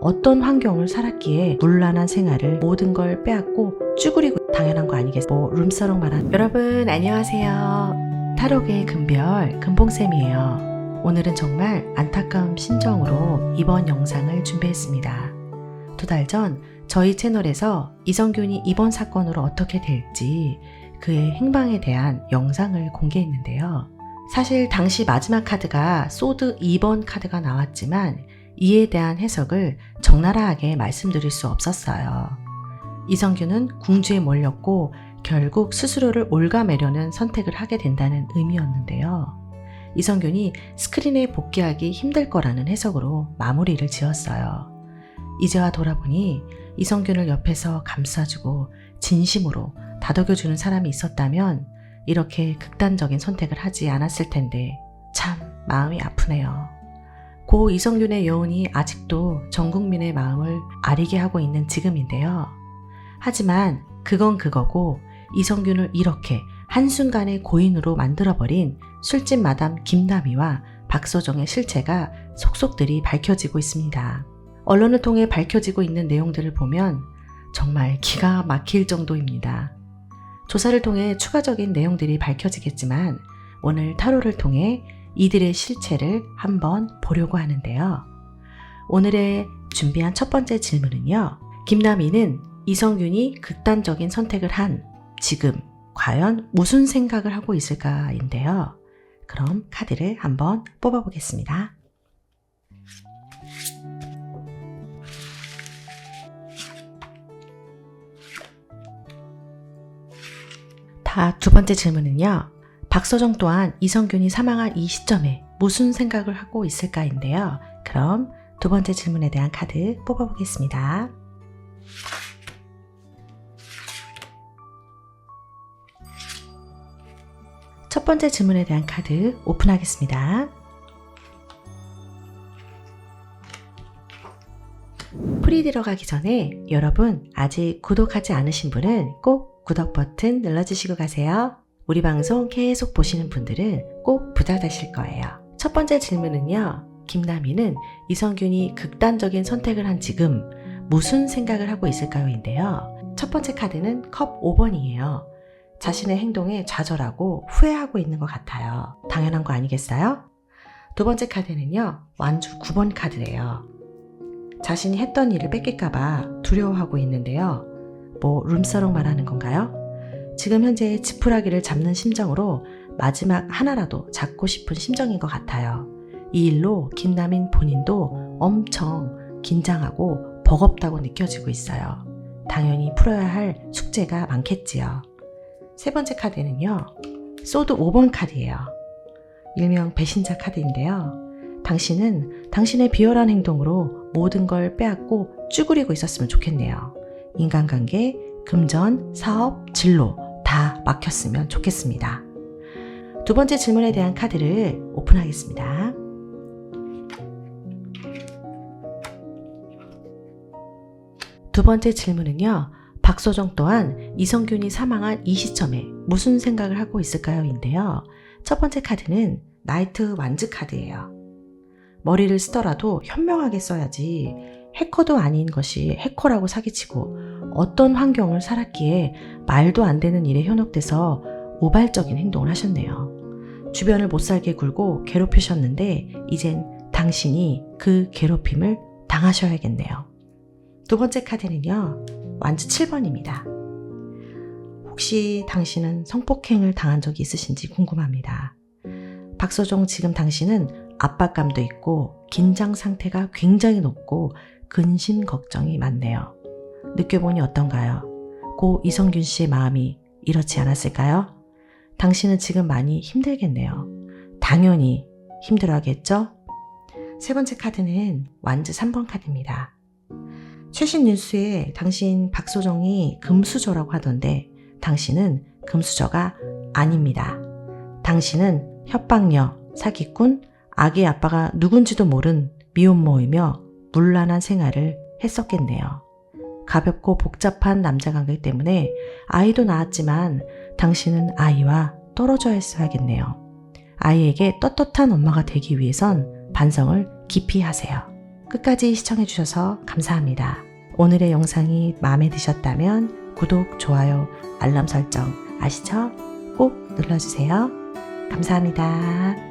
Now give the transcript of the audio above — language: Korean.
어떤 환경을 살았기에 물란한 생활을 모든 걸 빼앗고 쭈그리고 당연한 거 아니겠어요? 뭐 룸사롱 말한 여러분 안녕하세요. 타로계의 금별 금봉쌤이에요. 오늘은 정말 안타까운 심정으로 이번 영상을 준비했습니다. 두 달 전 저희 채널에서 이성균이 이번 사건으로 어떻게 될지 그의 행방에 대한 영상을 공개했는데요. 사실 당시 마지막 카드가 소드 2번 카드가 나왔지만 이에 대한 해석을 적나라하게 말씀드릴 수 없었어요. 이성균은 궁주에 몰렸고 결국 스스로를 올가매려는 선택을 하게 된다는 의미였는데요. 이성균이 스크린에 복귀하기 힘들 거라는 해석으로 마무리를 지었어요. 이제와 돌아보니 이성균을 옆에서 감싸주고 진심으로 다독여주는 사람이 있었다면 이렇게 극단적인 선택을 하지 않았을 텐데 참 마음이 아프네요. 고 이성균의 여운이 아직도 전 국민의 마음을 아리게 하고 있는 지금인데요. 하지만 그건 그거고 이성균을 이렇게 한순간에 고인으로 만들어버린 술집 마담 김남희와 박서정의 실체가 속속들이 밝혀지고 있습니다. 언론을 통해 밝혀지고 있는 내용들을 보면 정말 기가 막힐 정도입니다. 조사를 통해 추가적인 내용들이 밝혀지겠지만 오늘 타로를 통해 이들의 실체를 한번 보려고 하는데요. 오늘의 준비한 첫 번째 질문은요. 김남희는 이성균이 극단적인 선택을 한 지금 과연 무슨 생각을 하고 있을까인데요. 그럼 카드를 한번 뽑아보겠습니다. 다 두 번째 질문은요. 박서정 또한 이성균이 사망한 이 시점에 무슨 생각을 하고 있을까인데요. 그럼 두 번째 질문에 대한 카드 뽑아보겠습니다. 첫 번째 질문에 대한 카드 오픈하겠습니다. 풀이 들어가기 전에 여러분 아직 구독하지 않으신 분은 꼭 구독 버튼 눌러주시고 가세요. 우리 방송 계속 보시는 분들은 꼭 부자 되실 거예요. 첫 번째 질문은요. 김남희는 이성균이 극단적인 선택을 한 지금 무슨 생각을 하고 있을까요?인데요. 첫 번째 카드는 컵 5번이에요. 자신의 행동에 좌절하고 후회하고 있는 것 같아요. 당연한 거 아니겠어요? 두 번째 카드는요. 완주 9번 카드예요. 자신이 했던 일을 뺏길까봐 두려워하고 있는데요. 뭐 룸사롱 말하는 건가요? 지금 현재 지푸라기를 잡는 심정으로 마지막 하나라도 잡고 싶은 심정인 것 같아요. 이 일로 김남인 본인도 엄청 긴장하고 버겁다고 느껴지고 있어요. 당연히 풀어야 할 숙제가 많겠지요. 세 번째 카드는요. 소드 5번 카드예요. 일명 배신자 카드인데요. 당신은 당신의 비열한 행동으로 모든 걸 빼앗고 쭈그리고 있었으면 좋겠네요. 인간관계, 금전, 사업, 진로 다 막혔으면 좋겠습니다. 두 번째 질문에 대한 카드를 오픈하겠습니다. 두 번째 질문은요. 박소정 또한 이성균이 사망한 이 시점에 무슨 생각을 하고 있을까요? 인데요. 첫 번째 카드는 나이트 완즈 카드예요. 머리를 쓰더라도 현명하게 써야지 해커도 아닌 것이 해커라고 사기치고 어떤 환경을 살았기에 말도 안 되는 일에 현혹돼서 우발적인 행동을 하셨네요. 주변을 못 살게 굴고 괴롭히셨는데 이젠 당신이 그 괴롭힘을 당하셔야겠네요. 두 번째 카드는요. 완주 7번입니다. 혹시 당신은 성폭행을 당한 적이 있으신지 궁금합니다. 박서종 지금 당신은 압박감도 있고 긴장 상태가 굉장히 높고 근심 걱정이 많네요. 느껴보니 어떤가요? 고 이성균 씨의 마음이 이렇지 않았을까요? 당신은 지금 많이 힘들겠네요. 당연히 힘들어 하겠죠? 세 번째 카드는 완즈 3번 카드입니다. 최신 뉴스에 당신 박소정이 금수저라고 하던데 당신은 금수저가 아닙니다. 당신은 협박녀, 사기꾼, 아기 아빠가 누군지도 모른 미혼모이며 문란한 생활을 했었겠네요. 가볍고 복잡한 남자 관계 때문에 아이도 낳았지만 당신은 아이와 떨어져 있어야겠네요. 아이에게 떳떳한 엄마가 되기 위해선 반성을 깊이 하세요. 끝까지 시청해주셔서 감사합니다. 오늘의 영상이 마음에 드셨다면 구독, 좋아요, 알람 설정 아시죠? 꼭 눌러주세요. 감사합니다.